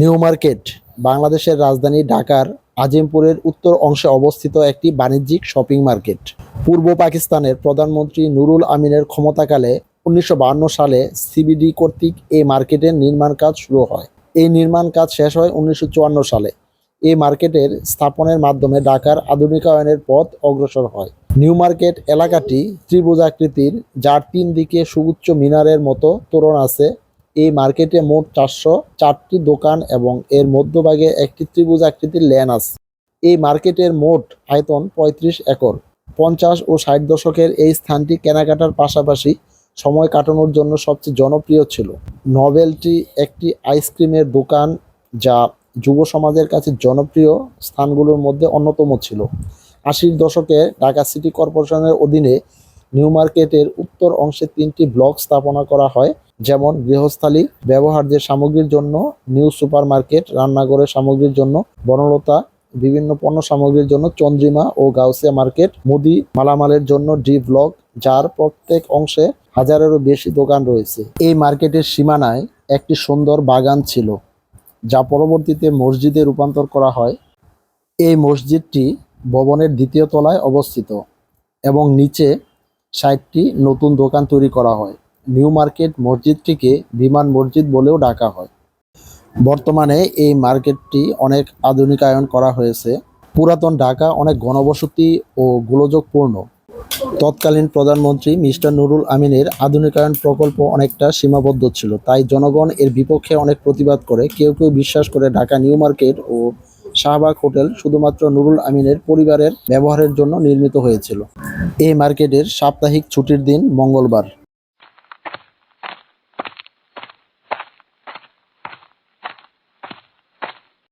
New market, বাংলাদেশের রাজধানী ঢাকার আজিমপুরের উত্তর অংশে অবস্থিত একটি বাণিজ্যিক শপিং মার্কেট। পূর্ব পাকিস্তানের প্রধানমন্ত্রী নুরুল আমিনের ক্ষমতাকালে উনিশশো সালে সিবিডি কর্তৃক এই মার্কেটের নির্মাণ কাজ শুরু হয়। এই নির্মাণ কাজ শেষ হয় উনিশশো চুয়ান্ন সালে। এই মার্কেটের স্থাপনের মাধ্যমে ঢাকার আধুনিকায়নের পথ অগ্রসর হয়। নিউ মার্কেট এলাকাটি ত্রিভুজাকৃতির, যার তিন দিকে সুউচ্চ মিনারের মতো তোরণ আছে। এই মার্কেটে মোট চারশো চারটি দোকান এবং এর মধ্যভাগে একটি ত্রিভুজ আকৃতির লেন আছে। এই মার্কেটের মোট আয়তন পঁয়ত্রিশ একর। পঞ্চাশ ও ষাট দশকের এই স্থানটি কেনাকাটার পাশাপাশি সময় কাটানোর জন্য সবচেয়ে জনপ্রিয় ছিল। নভেলটি একটি আইসক্রিমের দোকান যা যুব সমাজের কাছে জনপ্রিয় স্থানগুলোর মধ্যে অন্যতম ছিল। আশির দশকে ঢাকা সিটি কর্পোরেশনের অধীনে নিউ মার্কেটের উত্তর অংশে তিনটি ব্লক স্থাপনা করা হয়। যেমন গৃহস্থালী ব্যবহার্যের সামগ্রীর জন্য নিউ সুপার মার্কেট রান্নাঘরের সামগ্রীর জন্য, বনলতা, বিভিন্ন পণ্য সামগ্রীর জন্য, চন্দ্রিমা ও গাউসিয়া মার্কেট, মুদি মালামালের জন্য ডি ব্লক যার প্রত্যেক অংশে হাজারেরও বেশি দোকান রয়েছে। এই মার্কেটের সীমানায় একটি সুন্দর বাগান ছিল, যা পরবর্তীতে মসজিদে রূপান্তর করা হয়। এই মসজিদটি ভবনের দ্বিতীয় তলায় অবস্থিত এবং নিচে ষাটটি নতুন দোকান তৈরি করা হয়। নিউ মার্কেট মসজিদটিকে বিমান মসজিদ বলেও ডাকা হয়। বর্তমানে এই মার্কেটটি অনেক আধুনিকায়ন করা হয়েছে। পুরাতন ঢাকা অনেক ঘনবসতি ও গোলযোগপূর্ণ। তৎকালীন প্রধানমন্ত্রী মিস্টার নুরুল আমিনের আধুনিকায়ন প্রকল্প অনেকটা সীমাবদ্ধ ছিল। তাই জনগণ এর বিপক্ষে অনেক প্রতিবাদ করে। কেউ কেউ বিশ্বাস করে ঢাকা নিউ মার্কেট ও শাহবাগ হোটেল শুধুমাত্র নুরুল আমিনের পরিবারের ব্যবহারের জন্য নির্মিত হয়েছিল। এই মার্কেটের সাপ্তাহিক ছুটির দিন মঙ্গলবার।